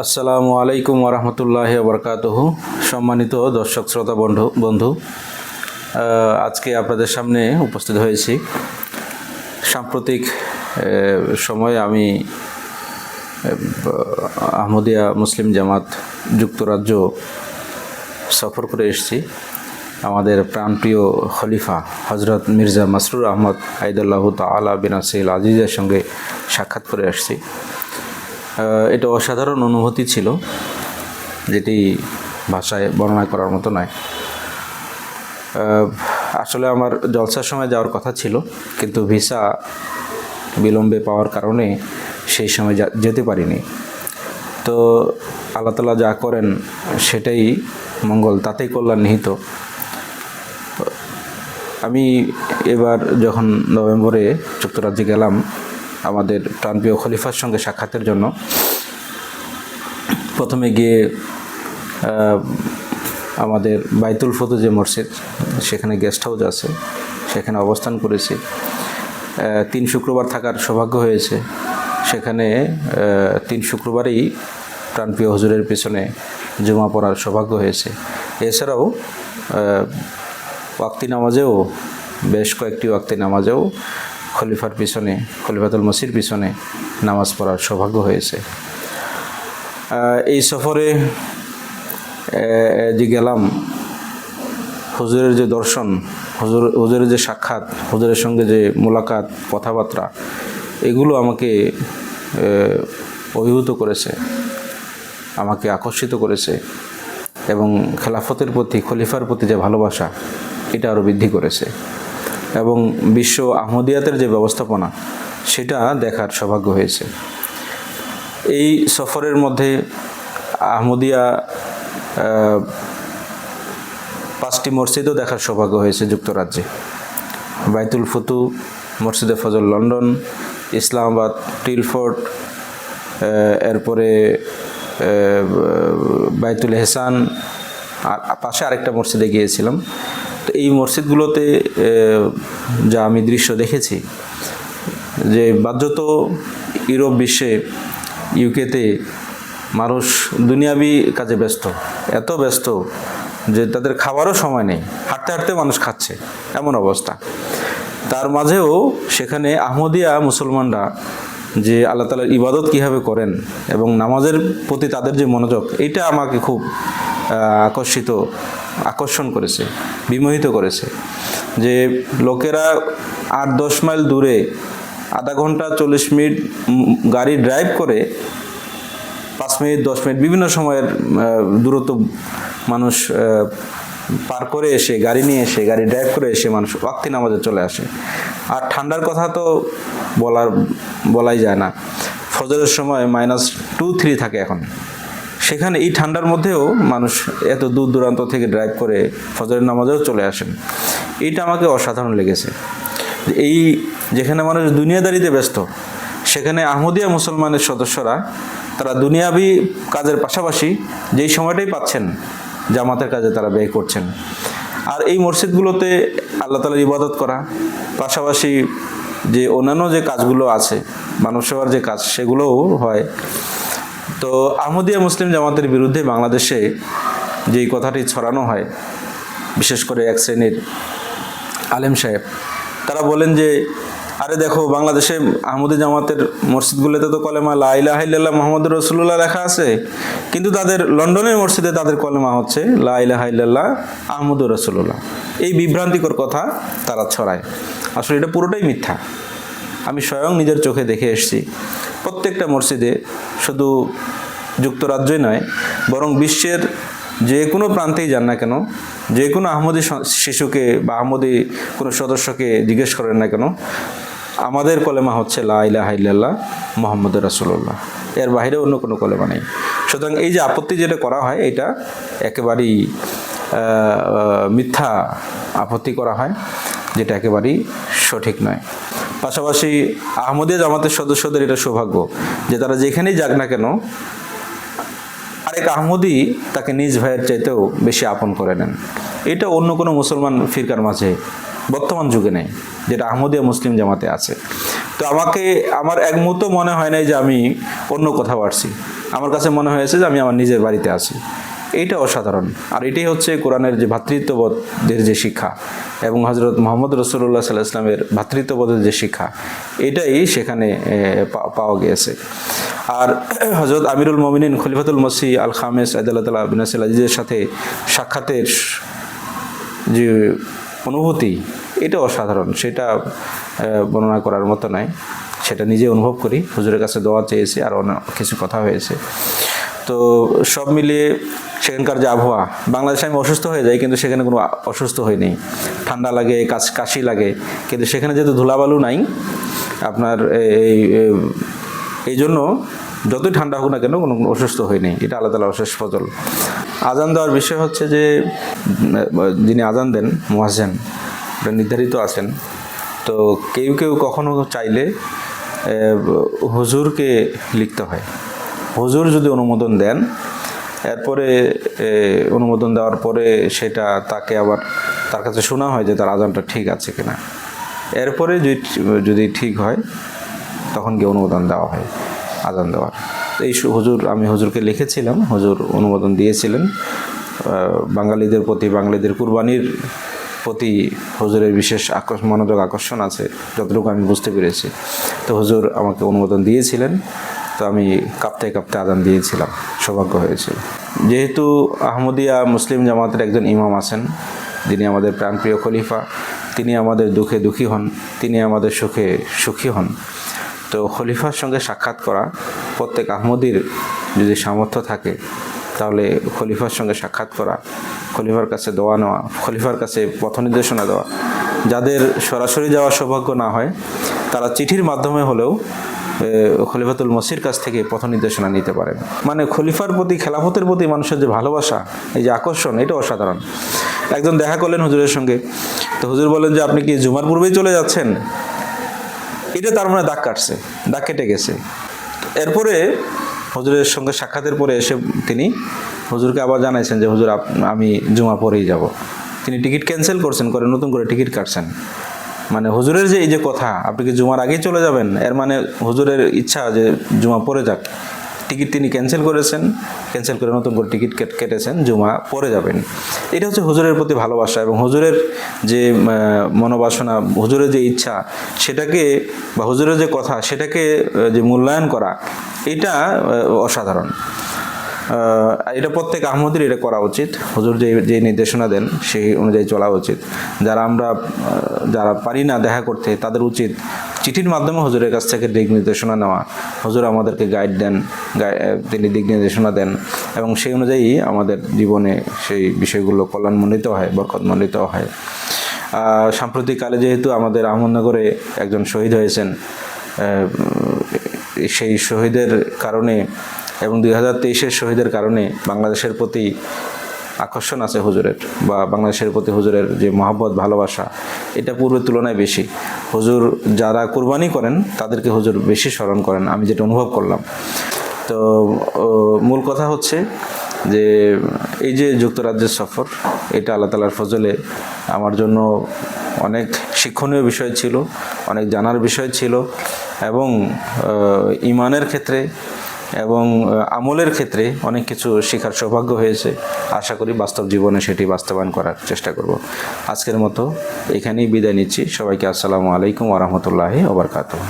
আসসালামু আলাইকুম ওরহমতুল্লাহ বরকাতহ সম্মানিত দর্শক, শ্রোতা, বন্ধু বন্ধু আজকে আপনাদের সামনে উপস্থিত হয়েছি। সাম্প্রতিক সময়ে আমি আহমদিয়া মুসলিম জামাত যুক্তরাজ্য সফর করে এসেছি। আমাদের প্রাণপ্রিয় খলিফা হজরত মির্জা মাসরুর আহমদ আইদুল্লাহ তালা বিনাসিল আজিজের সঙ্গে সাক্ষাৎ করে আসছি। এটা অসাধারণ অনুভূতি ছিল, যেটি ভাষায় বর্ণনা করার মতো নয়। আসলে আমার জলসার সময় যাওয়ার কথা ছিল, কিন্তু ভিসা বিলম্বে পাওয়ার কারণে সেই সময় যেতে পারিনি। তো আল্লাহ তালা যা করেন সেটাই মঙ্গল, তাতেই কল্যাণ নিহিত। আমি এবার যখন নভেম্বরে যুক্তরাজ্যে গেলাম আমাদের প্রাণপ্রিয় খলিফার সঙ্গে সাক্ষাতের জন্য। প্রথমে গিয়ে আমাদের বাইতুল ফতু যে মসজিদ, সেখানে গেস্ট হাউস আছে, সেখানে অবস্থান করেছি। তিন শুক্রবার থাকার সৌভাগ্য হয়েছে। সেখানে তিন শুক্রবারেই প্রাণপ্রিয় হজুরের পেছনে জমা পড়ার সৌভাগ্য হয়েছে। এছাড়াও ওয়াক্তি নামাজেও, বেশ কয়েকটি ওয়াক্তি নামাজেও খলিফার পিছনে, খলিফাতুল মসির পিছনে নামাজ পড়ার সৌভাগ্য হয়েছে। এই সফরে যে গেলাম, হুজুরের যে দর্শন, হুজুর, হুজুরের যে সাক্ষাৎ, হুজুরের সঙ্গে যে মোলাকাত, কথাবার্তা, এগুলো আমাকে অভিভূত করেছে, আমাকে আকর্ষিত করেছে এবং খেলাফতের প্রতি, খলিফার প্রতি যে ভালোবাসা, এটা আরও বৃদ্ধি করেছে। এবং বিশ্ব আহমদিয়াতের যে ব্যবস্থাপনা, সেটা দেখার সৌভাগ্য হয়েছে। এই সফরের মধ্যে আহমদিয়া পাঁচটি মসজিদও দেখার সৌভাগ্য হয়েছে যুক্তরাজ্যে। বাইতুল ফুতু, মসজিদে ফজল লন্ডন, ইসলামাবাদ টিলফোর্ট এরপরে বাইতুল হেসান আর পাশে আরেকটা মসজিদে গিয়েছিলাম। তো এই মসজিদগুলোতে যা আমি দৃশ্য দেখেছি, যে বাধ্যত ইউরোপ বিশ্বে, ইউকেতে মানুষ দুনিয়াবি কাজে ব্যস্ত, এত ব্যস্ত যে তাদের খাবারও সময় নেই, হাঁটতে হাঁটতে মানুষ খাচ্ছে, এমন অবস্থা। তার মাঝেও সেখানে আহমদিয়া মুসলমানরা যে আল্লাহ তালার ইবাদত কীভাবে করেন এবং নামাজের প্রতি তাদের যে মনোযোগ, এটা আমাকে খুব আকর্ষিত আকর্ষণ করেছে, বিমোহিত করেছে। যে লোকেরা আট দশ মাইল দূরে আধা ঘণ্টা চল্লিশ মিনিট গাড়ি ড্রাইভ করে, পাঁচ মিনিট, দশ মিনিট বিভিন্ন সময়ের দূরত্ব মানুষ পার করে এসে, গাড়ি নিয়ে এসে, গাড়ি ড্রাইভ করে এসে মানুষ ওয়াক্তি নামাজে চলে আসে। আর ঠান্ডার কথা তো বলার, বলাই যায় না। ফজরের সময় মাইনাস টু থ্রি থাকে এখন। সেখানে এই ঠান্ডার মধ্যেও মানুষ এত দূর দূরান্ত থেকে ড্রাইভ করে ফজরের নামাজেও চলে আসেন। এইটা আমাকে অসাধারণ লেগেছে। এই যেখানে মানুষ দুনিয়াদারিতে ব্যস্ত, সেখানে আহমদিয়া মুসলমানের সদস্যরা তারা দুনিয়াবি কাজের পাশাপাশি যেই সময়টাই পাচ্ছেন, জামাতের কাজে তারা ব্যয় করছেন। আর এই মসজিদগুলোতে আল্লাহ তালার ইবাদত করা, পাশাপাশি যে অন্যান্য যে কাজগুলো আছে মানব সেবার যে কাজ, সেগুলোও হয়। তো আহমদিয়া মুসলিম জামাতের বিরুদ্ধে বাংলাদেশে যেই কথাটি ছড়ানো হয়, বিশেষ করে এক শ্রেণির আলেম সাহেব, তারা বলেন যে, আরে দেখো, বাংলাদেশে আহমদি জামাতের মসজিদগুলোতে তো কলেমা লা ইলাহা ইল্লাল্লাহ মোহাম্মদ রসুল্লাহ লেখা আছে, কিন্তু তাদের লন্ডনের মসজিদে তাদের কলেমা হচ্ছে লা ইলাহা ইল্লাল্লাহ আহমদ রসুল্লাহ এই বিভ্রান্তিকর কথা তারা ছড়ায়। আসলে এটা পুরোটাই মিথ্যা। আমি স্বয়ং নিজের চোখে দেখে এসেছি। প্রত্যেকটা মসজিদে শুধু যুক্তরাজ্যই নয়, বরং বিশ্বের যে কোনো প্রান্তেই যান না কেন, যে কোনো আহমদি শিশুকে বা আহমদি কোনো সদস্যকে জিজ্ঞেস করেন না কেন, আমাদের কলেমা হচ্ছে লা ইলাহা ইল্লাল্লাহ মোহাম্মদ রাসুল্লাহ এর বাইরে অন্য কোনো কলেমা নেই। সুতরাং এই যে আপত্তি যেটা করা হয়, এটা একেবারেই মিথ্যা আপত্তি করা হয়, যেটা একেবারেই সঠিক নয়। পাশাপাশি আহমদিয়া জামাতের সদস্যদের এটা সৌভাগ্য যে তারা যেখানেই যাক না কেন, আরেক আহমদি তাকে নিজ ভাইয়ের চাইতেও বেশি আপন করে নেন। এটা অন্য কোনো মুসলমান ফিরকার মাঝে বর্তমান যুগে নেই, যেটা আহমদিয়া মুসলিম জামাতে আছে। তো আমাকে, আমার এক মুহূর্ত মনে হয় নাই যে আমি অন্য কোথাও আসছি। আমার কাছে মনে হয়েছে যে আমি আমার নিজের বাড়িতে আছি। এইটা অসাধারণ। আর এটাই হচ্ছে কোরআনের যে ভ্রাতৃত্ববোধের যে শিক্ষা এবং হজরত মোহাম্মদ রসুল্লাহ সাল্লাহ ইসলামের ভ্রাতৃত্ববোধের যে শিক্ষা, এটাই সেখানে পাওয়া গিয়েছে। আর হজরত আমিরুল মমিনিন খলিফাতুল মসি আল খামেস আদাল্লাহ বিনাসিল আজিজের সাথে সাক্ষাতের যে অনুভূতি, এটা অসাধারণ। সেটা বর্ণনা করার মতো নয় সেটা নিজে অনুভব করি। হুজুরের কাছে দোয়া চেয়েছি, আর অনেক কিছু কথা হয়েছে। তো সব মিলিয়ে সেখানকার যে আবহাওয়া, বাংলাদেশে আমি অসুস্থ হয়ে যাই, কিন্তু সেখানে কোনো অসুস্থ হয়নি ঠান্ডা লাগে, কাশ লাগে, কিন্তু সেখানে যেহেতু ধুলাবালু নাই, আপনার এই এই- জন্য যতই ঠান্ডা হোক না কেন কোনো অসুস্থ হয়নি এটা আলাদা আলাদা অশেষ ফজল। আজান দেওয়ার বিষয় হচ্ছে যে, যিনি আজান দেন মোয়াজেন ওটা নির্ধারিত আছেন, তো কেউ কেউ কখনো চাইলে হুজুরকে লিখতে হয়। হুজুর যদি অনুমোদন দেন, এরপরে অনুমোদন দেওয়ার পরে সেটা তাকে আবার তার কাছে শোনা হয় যে তার আজানটা ঠিক আছে কিনা। এরপরে যদি যদি ঠিক হয়, তখন গিয়ে অনুমোদন দেওয়া হয়, আজান দেওয়ার। এই হুজুর, আমি হুজুরকে লিখেছিলাম, হুজুর অনুমোদন দিয়েছিলেন। বাঙালিদের প্রতি, বাঙালিদের কুরবানির প্রতি হুজুরের বিশেষ আকর্ষণ মনোযোগ আকর্ষণ আছে, যতটুকু আমি বুঝতে পেরেছি। তো হুজুর আমাকে অনুমোদন দিয়েছিলেন। তো আমি কাঁপতে কাঁপতে আদান দিয়েছিলাম, সৌভাগ্য হয়েছিল। যেহেতু আহমদিয়া মুসলিম জামাতের একজন ইমাম আছেন, যিনি আমাদের প্রাণপ্রিয় খলিফা, তিনি আমাদের দুঃখে দুঃখী হন, তিনি আমাদের সুখে সুখী হন। তো খলিফার সঙ্গে সাক্ষাৎ করা প্রত্যেক আহমদির যদি সামর্থ্য থাকে, তাহলে খলিফার সঙ্গে সাক্ষাৎ করা, খলিফার কাছে দোয়া নেওয়া, খলিফার কাছে পথ নির্দেশনা দেওয়া, যাদের সরাসরি যাওয়ার সৌভাগ্য না হয়, তারা চিঠির মাধ্যমে হলেও খলিফাতুল মসির কাছ থেকে পথ নির্দেশনা নিতে পারেন। মানে খলিফার প্রতি, খেলাফতের প্রতি মানুষের যে ভালোবাসা, এই যে আকর্ষণ এটা অসাধারণ। একজন দেখা করলেন হুজুরের সঙ্গে। তো হুজুর বলেন যে, আপনি কি জুমার পূর্বেই চলে যাচ্ছেন? এটা তার মনে দাগ কাটছে, দাগ কেটে গেছে। এরপরে হুজুরের সঙ্গে সাক্ষাতের পরে এসে তিনি হুজুরকে আবার জানাইছেন যে, হুজুর আমি জুমা পরেই যাব। তিনি টিকিট ক্যান্সেল করছেন, করে নতুন করে টিকিট কাটছেন। মানে হুজুরের যে এই যে কথা, আপনি কি জুমার আগেই চলে যাবেন? এর মানে হুজুরের ইচ্ছা যে জুমা পরে যাক। টিকিট তিনি ক্যান্সেল করেছেন, ক্যান্সেল করে নতুন করে টিকিট কেট- কেটেছেন, জুমা পরে যাবেন। এটা হচ্ছে হুজুরের প্রতি ভালোবাসা এবং হুজুরের যে মনোবাসনা, হুজুরের যে ইচ্ছা, সেটাকে বা হুজুরের যে কথা, সেটাকে যে মূল্যায়ন করা, এটা অসাধারণ। এটা প্রত্যেক আহমদের এটা করা উচিত। হুজুর যে যে নির্দেশনা দেন, সেই অনুযায়ী চলা উচিত। যারা আমরা যারা পারি না দেখা করতে, তাদের উচিত চিঠির মাধ্যমে হুজুরের কাছ থেকে দিক নির্দেশনা নেওয়া। হুজুর আমাদেরকে গাইড দেন তিনি দিক নির্দেশনা দেন এবং সেই অনুযায়ী আমাদের জীবনে সেই বিষয়গুলো কল্যাণমণ্ডিত হয়, বরকতমণ্ডিত হয়। সাম্প্রতিককালে যেহেতু আমাদের আহমদনগরে একজন শহীদ হয়েছেন সেই শহীদের কারণে এবং দুই হাজার তেইশের শহীদের কারণে বাংলাদেশের প্রতি আকর্ষণ আছে হুজুরের বা বাংলাদেশের প্রতি হুজুরের যে মহাব্বত, ভালোবাসা, এটা পূর্বের তুলনায় বেশি। হুজুর যারা কুরবানি করেন, তাদেরকে হুজুর বেশি স্মরণ করেন। আমি যেটা অনুভব করলাম। তো মূল কথা হচ্ছে যে, এই যে যুক্তরাজ্যের সফর, এটা আল্লাহ তালার ফজলে আমার জন্য অনেক শিক্ষণীয় বিষয় ছিল, অনেক জানার বিষয় ছিল এবং ইমানের ক্ষেত্রে এবং আমলের ক্ষেত্রে অনেক কিছু শেখার সৌভাগ্য হয়েছে। আশা করি বাস্তব জীবনে সেটি বাস্তবায়ন করার চেষ্টা করব। আজকের মতো এখানেই বিদায় নিচ্ছি। সবাইকে আসসালামু আলাইকুম ওরহমতুল্লাহি ওবরকাতুহ